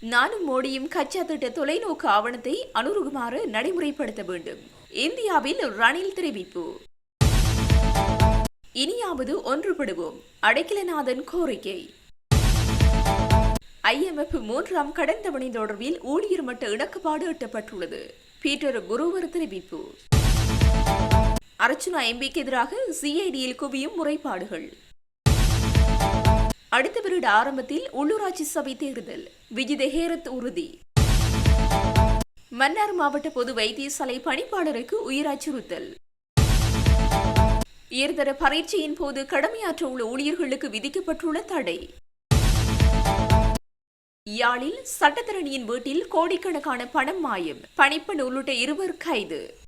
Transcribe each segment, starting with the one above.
நானும் மோடியும் கச்சா திட்ட தொலைநோக்கு ஆவணத்தை அனுருகுமாறு நடைமுறைப்படுத்த வேண்டும். இந்தியாவில் ரணில் தெரிவிப்பு. இனியாவது ஒன்றுபடுவோம். அடைக்கலநாதன் கோரிக்கை. ஐஎம்எஃப் மூன்றாம் கடன் தவணை தொடர்பில் ஊழியர் மட்ட இணக்கப்பாடு எட்டப்பட்டுள்ளது. பீட்டர் குருவர் தெரிவிப்பு. அர்ச்சுனா எம்பிக்கு எதிராக சிஐடியில் குவியும் முறைப்பாடுகள். அடுத்த வருட ஆரம்பத்தில் உள்ளூராட்சி சபை தேர்தல். விஜித ஹேரத் உறுதி. மன்னார் மாவட்ட பொது வைத்தியசாலை பணிப்பாளருக்கு உயிர் அச்சுறுத்தல் உயர்தர பரீட்சையின் போது கடமையாற்ற உள்ள ஊழியர்களுக்கு விதிக்கப்பட்டுள்ள தடை. யாழில் சட்டத்தரணியின் வீட்டில் கோடிக்கணக்கான பணம் மாயம். பணிப்பெண் உள்ளிட்ட இருவர் கைது.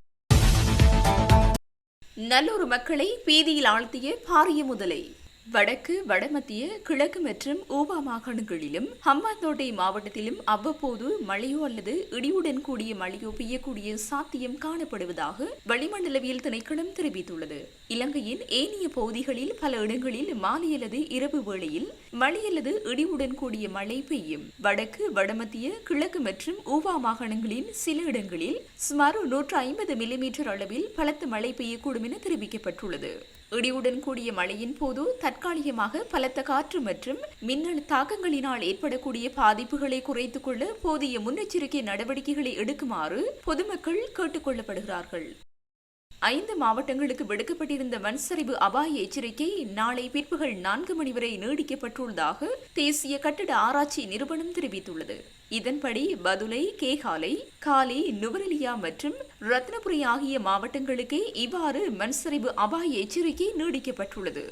நல்லூர் மக்களை பீதியில் ஆழ்த்திய பாரிய முதலை. வடக்கு வடமத்திய கிழக்கு மற்றும் ஊவா மாகாணங்களிலும் ஹம்பாந்தோட்டை மாவட்டத்திலும் அவ்வப்போது மழையோ அல்லது இடியுடன் கூடிய மழையோ பெய்யக்கூடிய சாத்தியம் காணப்படுவதாக வளிமண்டலவியல் திணைக்களம் தெரிவித்துள்ளது. இலங்கையின் ஏனைய பகுதிகளில் பல இடங்களில் மாலை அல்லது இரவு வேளையில் மழை அல்லது இடியுடன் கூடிய மழை பெய்யும். வடக்கு வடமத்திய கிழக்கு மற்றும் ஊவா மாகாணங்களின் சில இடங்களில் சுமார் நூற்று ஐம்பது மில்லிமீட்டர் அளவில் பலத்த மழை பெய்யக்கூடும் என தெரிவிக்கப்பட்டுள்ளது. இடியுடன் கூடிய மழையின் போது தற்காலிகமாக பலத்த காற்று மற்றும் மின்னல் தாக்கங்களினால் ஏற்படக்கூடிய பாதிப்புகளை குறைத்துக் கொள்ள போதிய முன்னெச்சரிக்கை நடவடிக்கைகளை எடுக்குமாறு பொதுமக்கள் கேட்டுக் கொள்ளப்படுகிறார்கள். ஐந்து மாவட்டங்களுக்கு விடுக்கப்பட்டிருந்த மண்சரிவு அபாய எச்சரிக்கை நாளை பிற்பகல் நான்கு மணி வரை நீடிக்கப்பட்டுள்ளதாக தேசிய கட்டட ஆராய்ச்சி நிறுவனம் தெரிவித்துள்ளது. இதன்படி பதுளை கேகாலை காலி நுவரெலியா மற்றும் ரத்னபுரி ஆகிய மாவட்டங்களுக்கே இவ்வாறு மண்சரிவு அபாய எச்சரிக்கை நீடிக்கப்பட்டுள்ளது.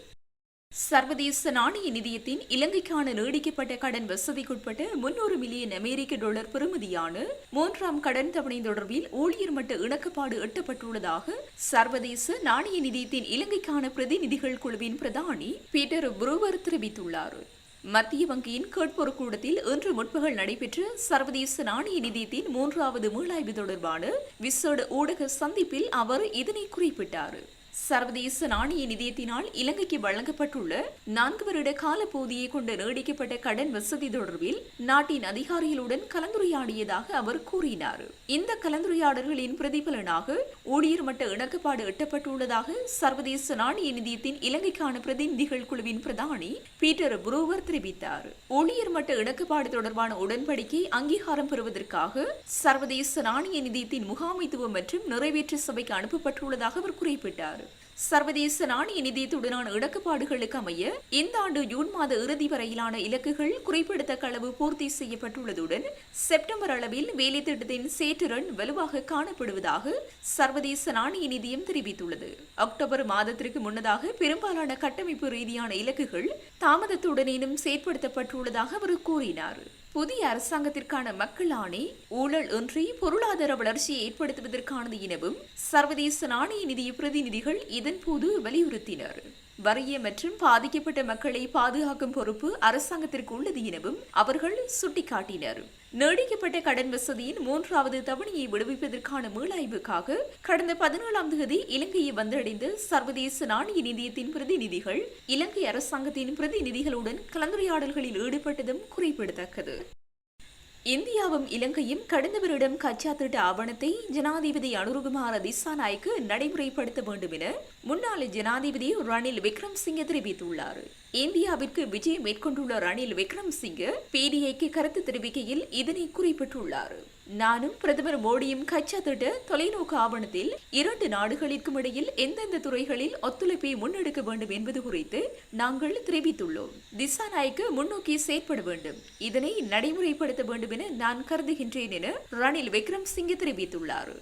சர்வதேச நாணய நிதியத்தின் இலங்கைக்கான நீடிக்கப்பட்ட கடன் வசதிக்குட்பட்ட முன்னூறு மில்லியன் அமெரிக்க டாலர் பெறுமதியான மூன்றாம் கடன் தவணை தொடர்பில் ஊழியர் மட்ட இணக்கப்பாடு எட்டப்பட்டுள்ளதாக சர்வதேச நாணய நிதியத்தின் இலங்கைக்கான பிரதிநிதிகள் குழுவின் பிரதானி பீட்டர் புரூவர் தெரிவித்துள்ளார். மத்திய வங்கியின் கேட்பொரு கூடத்தில் இன்று முற்பகல் நடைபெற்ற சர்வதேச நாணய நிதியத்தின் மூன்றாவது மீளாய்வு தொடர்பான விசேட ஊடக சந்திப்பில் அவர் இதனை குறிப்பிட்டார். சர்வதேச நாணய நிதியத்தினால் இலங்கைக்கு வழங்கப்பட்டுள்ள நான்கு வருட கால போதியை கொண்ட நீடிக்கப்பட்ட கடன் வசதி தொடர்பில் நாட்டின் அதிகாரிகளுடன் கலந்துரையாடியதாக அவர் கூறினார். இந்த கலந்துரையாடல்களின் பிரதிபலனாக ஊழியர் மட்ட இணக்கப்பாடு எட்டப்பட்டுள்ளதாக சர்வதேச நாணய நிதியத்தின் இலங்கைக்கான பிரதிநிதிகள் குழுவின் பிரதானி பீட்டர் புரூவர் தெரிவித்தார். ஊழியர் மட்ட இணக்கப்பாடு தொடர்பான உடன்படிக்கை அங்கீகாரம் பெறுவதற்காக சர்வதேச நாணய நிதியத்தின் முகாமைத்துவம் மற்றும் நிறைவேற்று சபைக்கு அனுப்பப்பட்டுள்ளதாக அவர் குறிப்பிட்டார். சர்வதேச நாணய நிதியத்துடனான இணக்கப்பாடுகளுக்கு அமைய இந்த ஆண்டு ஜூன் மாத இறுதி வரையிலான இலக்குகள் குறிப்பிடத்தக்க அளவு பூர்த்தி செய்யப்பட்டுள்ளதுடன் செப்டம்பர் அளவில் வேலை திட்டத்தின் சேற்றுரன் வலுவாக காணப்படுவதாக சர்வதேச நாணய நிதியம் தெரிவித்துள்ளது. அக்டோபர் மாதத்திற்கு முன்னதாக பெரும்பாலான கட்டமைப்பு ரீதியான இலக்குகள் தாமதத்துடனேனும் செயற்படுத்தப்பட்டுள்ளதாக அவர் கூறினார். புதிய அரசாங்கத்திற்கான மக்கள் ஆணை ஊழல் இன்றி பொருளாதார வளர்ச்சியை ஏற்படுத்துவதற்கானது எனவும் சர்வதேச நாணய நிதிய பிரதிநிதிகள் இதன்போது வலியுறுத்தினர். வறிய மற்றும் பாதிக்கப்பட்ட மக்களை பாதுகாக்கும் பொறுப்பு அரசாங்கத்திற்கு உள்ளது எனவும் அவர்கள் சுட்டிக்காட்டினர். நீடிக்கப்பட்ட கடன் வசதியின் மூன்றாவது தவணையை விடுவிப்பதற்கான மீளாய்வுக்காக கடந்த பதினேழாம் தேதி இலங்கையை வந்தடைந்த சர்வதேச நாணய நிதியத்தின் பிரதிநிதிகள் இலங்கை அரசாங்கத்தின் பிரதிநிதிகளுடன் கலந்துரையாடல்களில் ஈடுபட்டதும் குறிப்பிடத்தக்கது. இந்தியாவும் இலங்கையும் கடந்த வருடம் கச்சா திட்ட ஆவணத்தை ஜனாதிபதி அனுருகுமார திசாநாய்க்கு நடைமுறைப்படுத்த வேண்டும் என முன்னாள் ஜனாதிபதி ரணில் விக்ரம்சிங்கே தெரிவித்துள்ளார். இந்தியாவிற்கு விஜயம் மேற்கொண்டுள்ள ரணில் விக்ரம்சிங்கே பிடிஐக்கு கருத்து தெரிவிக்கையில் இதனை குறிப்பிட்டுள்ளார். நானும் பிரதமர் மோடியும் கச்சா திட்ட தொலைநோக்கு ஆவணத்தில் இரண்டு நாடுகளுக்கும் இடையில் எந்தெந்த துறைகளில் ஒத்துழைப்பை முன்னெடுக்க வேண்டும் என்பது குறித்து நாங்கள் தெரிவித்துள்ளோம். திசாநாயக்கு முன்னோக்கி செயற்பட வேண்டும். இதனை நடைமுறைப்படுத்த வேண்டும் என நான் கருதுகின்றேன் என ரணில் விக்ரம்சிங்கே தெரிவித்துள்ளார்.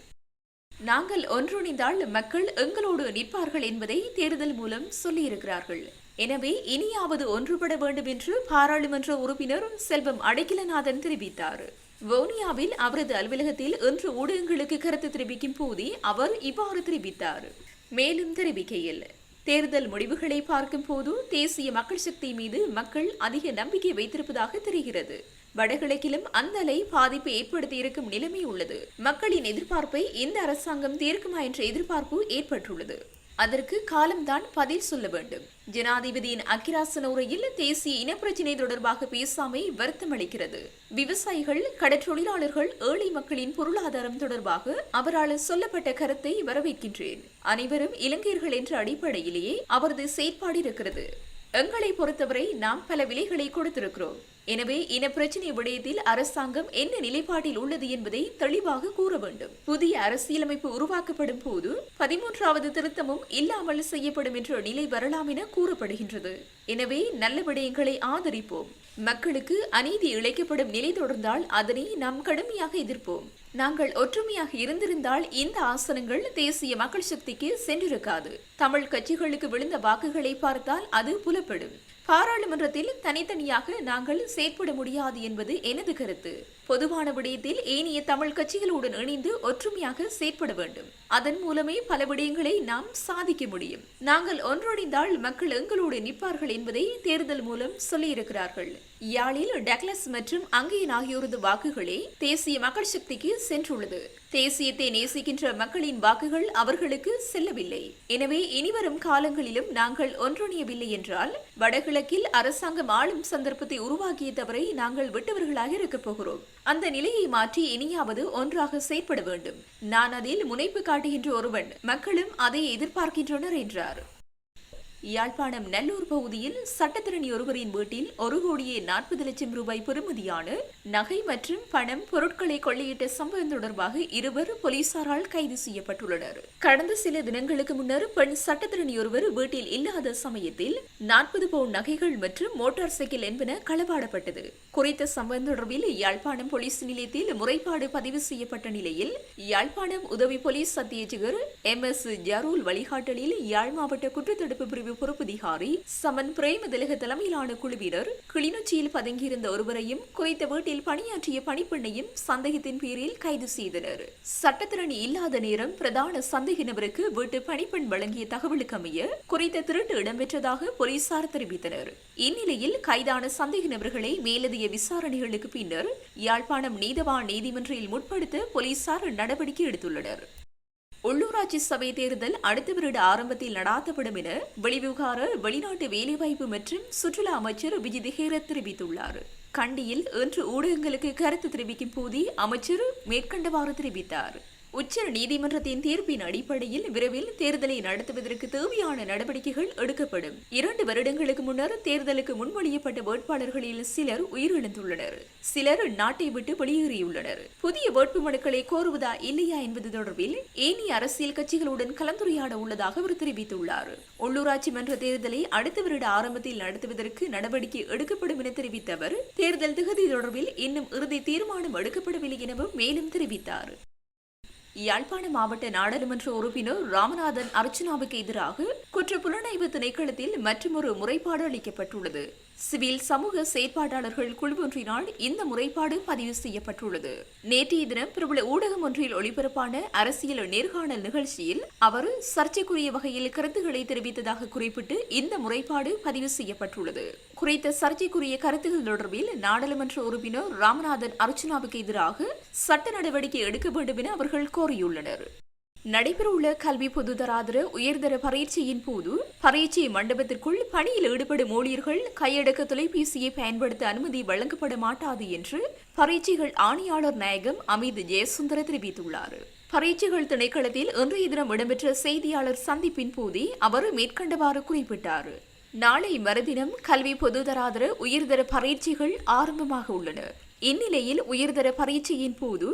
நாங்கள் ஒன்றிணைந்தால் மக்கள் எங்களோடு நிற்பார்கள் என்பதை தேர்தல் மூலம் சொல்லியிருக்கிறார்கள். எனவே இனியாவது ஒன்றுபட வேண்டும் என்று பாராளுமன்ற உறுப்பினர் செல்வம் அடகிலநாதன் தெரிவித்தார். வவுனியாவில் அவரது அலுவலகத்தில் இன்று ஊடகங்களுக்கு கருத்து தெரிவிக்கும் போதே அவர் இவ்வாறு தெரிவித்தார். மேலும் தெரிவிக்கையில் தேர்தல் முடிவுகளை பார்க்கும் போது தேசிய மக்கள் சக்தி மீது மக்கள் அதிக நம்பிக்கை வைத்திருப்பதாக தெரிகிறது. வடகிழக்கிலும் அந்த அலை பாதிப்பை ஏற்படுத்தி இருக்கும் நிலைமை உள்ளது. மக்களின் எதிர்பார்ப்பை இந்த அரசாங்கம் தீர்க்குமா என்ற எதிர்பார்ப்பு ஏற்பட்டுள்ளது. அதற்கு காலம்தான் பதில் சொல்ல வேண்டும். ஜனாதிபதியின் அக்கிராசன உரையில் தேசிய இனப்பிரச்சினை தொடர்பாக பேசாமை வருத்தமளிக்கிறது விவசாயிகள் கடற்றொழிலாளர்கள் ஏழை மக்களின் பொருளாதாரம் தொடர்பாக அவரால் சொல்லப்பட்ட கருத்தை வரவேற்கின்றேன். அனைவரும் இலங்கையர்கள் என்ற அடிப்படையிலேயே அவரது செயற்பாடு இருக்கிறது. எங்களை பொறுத்தவரை நாம் பல விலைகளை கொடுத்திருக்கிறோம். எனவே இன பிரச்சினை விடயத்தில் அரசாங்கம் என்ன நிலைப்பாட்டில் உள்ளது என்பதை தெளிவாக கூற வேண்டும். புதிய அரசியலமைப்பு உருவாக்கப்படும் போது பதிமூன்றாவது திருத்தமும் இல்லாமல் செய்யப்படும் என்ற நிலை வரலாம் என கூறப்படுகின்றது. எனவே நல்ல விடயங்களை ஆதரிப்போம். மக்களுக்கு அநீதி இழைக்கப்படும் நிலை தொடர்ந்தால் அதனை நாம் கடுமையாக எதிர்ப்போம். நாங்கள் ஒற்றுமையாக இருந்திருந்தால் இந்த ஆசனங்கள் தேசிய மக்கள் சக்திக்கு சென்றிருக்காது. தமிழ் கட்சிகளுக்கு விழுந்த வாக்குகளை பார்த்தால் அது புலப்படும். பாராளுமன்றத்தில் தனித்தனியாக நாங்கள் செயற்பட முடியாது என்பது எனது கருத்து. பொதுவான விடயத்தில் ஏனைய தமிழ் கட்சிகளுடன் இணைந்து ஒற்றுமையாக செயற்பட வேண்டும். அதன் மூலமே பல விடயங்களை நாம் சாதிக்க முடியும். நாங்கள் ஒன்றிணைந்தால் மக்கள் எங்களோடு நிற்பார்கள் என்பதை தேர்தல் மூலம் சொல்லியிருக்கிறார்கள். யாழில் டக்ளஸ் மற்றும் அங்கேயன் ஆகியோரது வாக்குகளே தேசிய மக்கள் சக்திக்கு சென்றுள்ளது. தேசியத்தை நேசிக்கின்ற மக்களின் வாக்குகள் அவர்களுக்கு செல்லவில்லை. எனவே இனிவரும் காலங்களிலும் நாங்கள் ஒன்றிணையவில்லை என்றால் வடகிழக்கில் அரசாங்கம் ஆளும் சந்தர்ப்பத்தை உருவாக்கிய தவறை நாங்கள் விட்டவர்களாக இருக்கப் போகிறோம். அந்த நிலையை மாற்றி இனியாவது ஒன்றாக செயற்பட வேண்டும். நான் அதில் முனைப்பு காட்டுகின்ற ஒருவன். மக்களும் அதை எதிர்பார்க்கின்றனர் என்றார். யாழ்ப்பாணம் நல்லூர் பகுதியில் சட்டத்திரணி ஒருவரின் வீட்டில் ஒரு கோடியே நாற்பது லட்சம் ரூபாய் பெறுமதியான நகை மற்றும் பணம் பொருட்களை கொள்ளையிட்ட சம்பவம் தொடர்பாக இருவர் போலீசாரால் கைது செய்யப்பட்டுள்ளனர். கடந்த சில தினங்களுக்கு முன்னர் பெண் சட்டத்திரணி ஒருவர் வீட்டில் இல்லாத சமயத்தில் நாற்பது பவுன் நகைகள் மற்றும் மோட்டார் சைக்கிள் என்பன களவாடப்பட்டது. குறித்த சம்பவம் தொடர்பில் யாழ்ப்பாணம் போலீஸ் நிலையத்தில் முறைப்பாடு பதிவு செய்யப்பட்ட நிலையில் யாழ்ப்பாணம் உதவி போலீஸ் அத்தியட்சகர் எம் எஸ் ஜரூல் வழிகாட்டலில் யாழ் மாவட்ட குற்றத்தடுப்பு பிரிவு பிரிவு பொறுப்பதிகாரி சமன் பிரேமதிலக தலைமையிலான குழுவினர் கிளிநொச்சியில் பதுங்கியிருந்த ஒருவரையும் குறித்த வீட்டில் பணியாற்றிய பணிப்பெண்ணையும் சந்தேகத்தின் பேரில் கைது செய்தனர். சட்டத்திறனி இல்லாத நேரம் பிரதான சந்தேக நபருக்கு வீட்டு பணிப்பெண் வழங்கிய தகவலுக்கு அமைய குறித்த திருட்டு இடம்பெற்றதாக போலீசார் தெரிவித்தனர். இந்நிலையில் கைதான சந்தேக நபர்களை மேலதிக விசாரணைகளுக்கு பின்னர் யாழ்ப்பாணம் நீதவான் நீதிமன்றில் முற்படுத்த போலீசார் நடவடிக்கை எடுத்துள்ளனர். உள்ளூராட்சி சபை தேர்தல் அடுத்த வருட ஆரம்பத்தில் நடாத்தப்படும் என வெளிவிவகார வெளிநாட்டு வேலைவாய்ப்பு மற்றும் சுற்றுலா அமைச்சர் விஜய் திகேர தெரிவித்துள்ளார். கண்டியில் இன்று ஊடகங்களுக்கு கருத்து தெரிவிக்கும் போதே அமைச்சர் மேற்கண்டவாறு தெரிவித்தார். உச்ச நீதிமன்றத்தின் தீர்ப்பின் அடிப்படையில் விரைவில் தேர்தலை நடத்துவதற்கு தேவையான நடவடிக்கைகள் எடுக்கப்படும். இரண்டு வருடங்களுக்கு முன்னர் தேர்தலுக்கு முன்மொழியப்பட்ட வேட்பாளர்களில் சிலர் உயிரிழந்துள்ளனர். சிலர் நாட்டை விட்டு வெளியேறியுள்ளனர். புதிய வேட்பு மனுக்களை கோருவதா இல்லையா என்பது தொடர்பில் ஏனைய அரசியல் கட்சிகளுடன் கலந்துரையாட உள்ளதாக அவர் தெரிவித்துள்ளார். உள்ளூராட்சி மன்ற தேர்தலை அடுத்த வருட ஆரம்பத்தில் நடத்துவதற்கு நடவடிக்கை எடுக்கப்படும் என தெரிவித்த அவர் தேர்தல் திகதி தொடர்பில் இன்னும் இறுதி தீர்மானம் எடுக்கப்படவில்லை எனவும் மேலும் தெரிவித்தார். யாழ்ப்பாண மாவட்ட நாடாளுமன்ற உறுப்பினர் ராமநாதன் அர்ச்சனாவுக்கு எதிராக குற்ற புலனாய்வு திணைக்களத்தில் மற்றொரு முறைப்பாடு அளிக்கப்பட்டுள்ளது. சிவில் சமூக செயற்பாட்டாளர்கள் குழு ஒன்றினால் இந்த முறைப்பாடு பதிவு செய்யப்பட்டுள்ளது. நேற்றைய தினம் பிரபல ஊடகம் ஒன்றில் ஒளிபரப்பான அரசியல் நேர்காணல் நிகழ்ச்சியில் அவர் சர்ச்சைக்குரிய வகையில் கருத்துக்களை தெரிவித்ததாக குறிப்பிட்டு இந்த முறைப்பாடு பதிவு செய்யப்பட்டுள்ளது. குறித்த சர்ச்சைக்குரிய கருத்துக்கள் தொடர்பில் நாடாளுமன்ற உறுப்பினர் ராமநாதன் அர்ச்சனாவுக்கு எதிராக சட்ட நடவடிக்கை எடுக்க வேண்டும் என அவர்கள் கோரியுள்ளனர். நடைபெறவுள்ள கல்வி பொதுதராதர உயர்தர பரீட்சையின் போது பரீட்சை மண்டபத்திற்குள் பணியில் ஈடுபடும் ஊழியர்கள் கையடக்க தொலைபேசியை பயன்படுத்த அனுமதி வழங்கப்பட மாட்டாது என்று பரீட்சைகள் ஆணையாளர் நாயகம் அமித் ஜெயசுந்தர தெரிவித்துள்ளார். பரீட்சைகள் திணைக்களத்தில் இன்றைய தினம் இடம்பெற்ற செய்தியாளர் சந்திப்பின் போதே அவர் மேற்கண்டவாறு குறிப்பிட்டார். நாளை மறுதினம் கல்வி பொதுதராதர உயர்தர பரீட்சைகள் ஆரம்பமாக உள்ளன. இந்நிலையில் உயர்தர பரீட்சையின் போது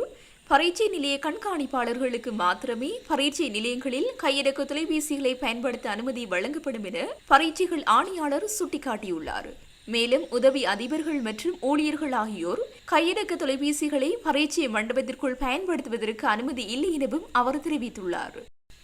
பரீட்சை நிலைய கண்காணிப்பாளர்களுக்கு மாத்திரமே பரீட்சை நிலையங்களில் கையடக்க தொலைபேசிகளை பயன்படுத்த அனுமதி வழங்கப்படும் என பரீட்சைகள் ஆணையாளர் சுட்டிக்காட்டியுள்ளார். மேலும் உதவி அதிபர்கள் மற்றும் ஊழியர்கள் ஆகியோர் கையடக்க தொலைபேசிகளை பரீட்சை மண்டபத்திற்குள் பயன்படுத்துவதற்கு அனுமதி இல்லை எனவும் அவர் தெரிவித்துள்ளார்.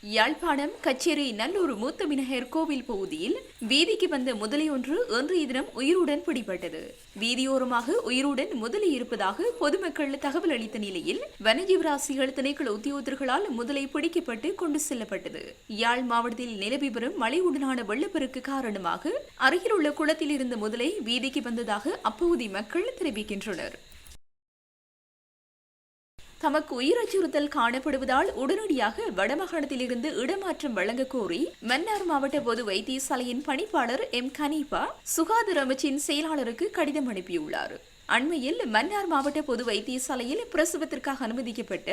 யாழ்ப்பாணம் கச்சேரி நல்லூர் மூத்த விநாயகர் கோவில் பகுதியில் வீதிக்கு வந்த முதலை ஒன்று இன்றைய தினம் உயிருடன் பிடிபட்டது. வீதியோரமாக உயிருடன் முதலை இருப்பதாக பொதுமக்கள் தகவல் அளித்த நிலையில் வனஜீவராசிகள் திணைக்கள உத்தியோகர்களால் முதலை பிடிக்கப்பட்டு கொண்டு செல்லப்பட்டது. யாழ் மாவட்டத்தில் நிலவி வரும் மழையுடனான வெள்ளப்பெருக்கு காரணமாக அருகிலுள்ள குளத்தில் இருந்த முதலை வீதிக்கு வந்ததாக அப்பகுதி மக்கள் தெரிவிக்கின்றனர். தமக்கு உயிர் அச்சுறுத்தல் காணப்படுவதால் உடனடியாக வடமாகாணத்திலிருந்து இடமாற்றம் வழங்க கோரி மன்னார் மாவட்ட பொது வைத்தியசாலையின் பணிப்பாளர் எம் கனீபா சுகாதார அமைச்சின் செயலாளருக்கு கடிதம் அனுப்பியுள்ளார். அண்மையில் மன்னார் மாவட்ட பொது வைத்தியசாலையில் பிரசவத்திற்காக அனுமதிக்கப்பட்ட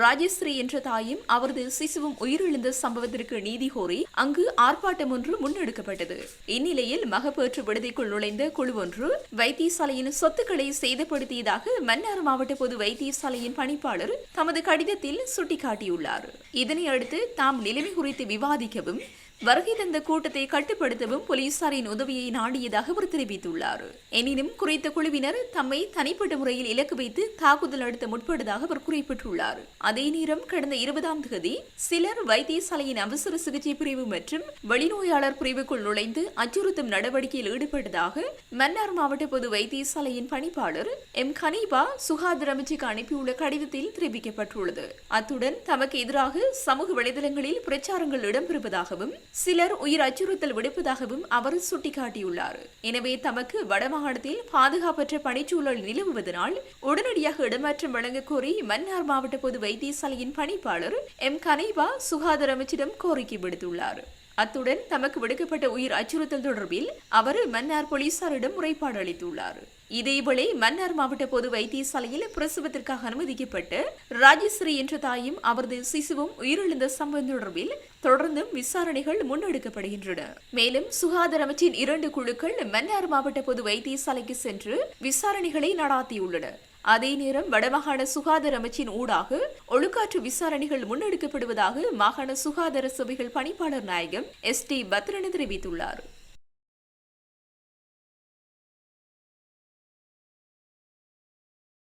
ராஜஸ்ரீ என்ற தாயும் அவரது சிசுவும் உயிரிழந்த சம்பவத்திற்கு நீதி கோரி அங்கு ஆர்ப்பாட்டம் ஒன்று முன்னெடுக்கப்பட்டது. இந்நிலையில் மகப்பேற்று விடுதிக்குள் நுழைந்த குழு ஒன்று வைத்தியசாலையின் சொத்துக்களை சேதப்படுத்தியதாக மன்னார் மாவட்ட பொது வைத்தியசாலையின் பணிப்பாளர் தமது கடிதத்தில் சுட்டிக்காட்டியுள்ளார். இதனை அடுத்து தாம் நிலைமை குறித்து விவாதிக்கவும் வருகை தந்த கூட்டத்தை கட்டுப்படுத்தவும் போலீசாரின் உதவியை நாடியதாக அவர் தெரிவித்துள்ளார். எனினும் குறித்த குழுவினர் தம்மை தனிப்பட்ட முறையில் இலக்கு வைத்து தாக்குதல் நடத்த முற்பட்டதாக அவர் குறிப்பிட்டுள்ளார். அதே நேரம் கடந்த இருபதாம் தேதி சிலர் வைத்தியசாலையின் அவசர சிகிச்சை பிரிவு மற்றும் வெளிநோயாளர் பிரிவுக்குள் நுழைந்து அச்சுறுத்தும் நடவடிக்கையில் ஈடுபட்டதாக மன்னார் மாவட்ட பொது வைத்தியசாலையின் பணிப்பாளர் எம். கனீபா சுகாதார அமைச்சுக்கு அனுப்பியுள்ள கடிதத்தில் தெரிவிக்கப்பட்டுள்ளது. அத்துடன் தமக்கு எதிராக சமூக வலைதளங்களில் பிரச்சாரங்கள் இடம்பெறுவதாகவும் சிலர் உயிர் அச்சுறுத்தல் விடுப்பதாகவும் அவர் சுட்டிக்காட்டியுள்ளார். எனவே தமக்கு வடமாகாணத்தில் பாதுகாப்பற்ற பணிச்சூழல் நிலவுவதனால் உடனடியாக இடமாற்றம் வழங்க கோரி மன்னார் மாவட்ட பொது வைத்தியசாலையின் பணிப்பாளர் எம். கனைவா சுகாதார அமைச்சிடம் கோரிக்கை விடுத்துள்ளார். அத்துடன் தமக்கு விடுக்கப்பட்ட உயிர் அச்சுறுத்தல் தொடர்பில் அவர் மன்னார் போலீசாரிடம் முறைப்பாடு அளித்துள்ளார். இதேவேளை மன்னார் மாவட்ட பொது வைத்தியசாலையில் பிரசவத்திற்காக அனுமதிக்கப்பட்டு ராஜஸ்ரீ என்ற தாயும் அவரது சிசுவும் உயிரிழந்த சம்பவம் தொடர்பில் தொடர்ந்தும் விசாரணைகள் முன்னெடுக்கப்படுகின்றன. மேலும் சுகாதார அமைச்சின் இரண்டு குழுக்கள் மன்னார் மாவட்ட பொது வைத்தியசாலைக்கு சென்று விசாரணைகளை நடாத்தியுள்ளன. அதே நேரம் வடமாகாண சுகாதார அமைச்சின் ஊடாக ஒழுக்காற்று விசாரணைகள் முன்னெடுக்கப்படுவதாக மாகாண சுகாதார சபைகள் பணிப்பாளர் நாயகம் எஸ் டி பத்ரன் தெரிவித்துள்ளார்.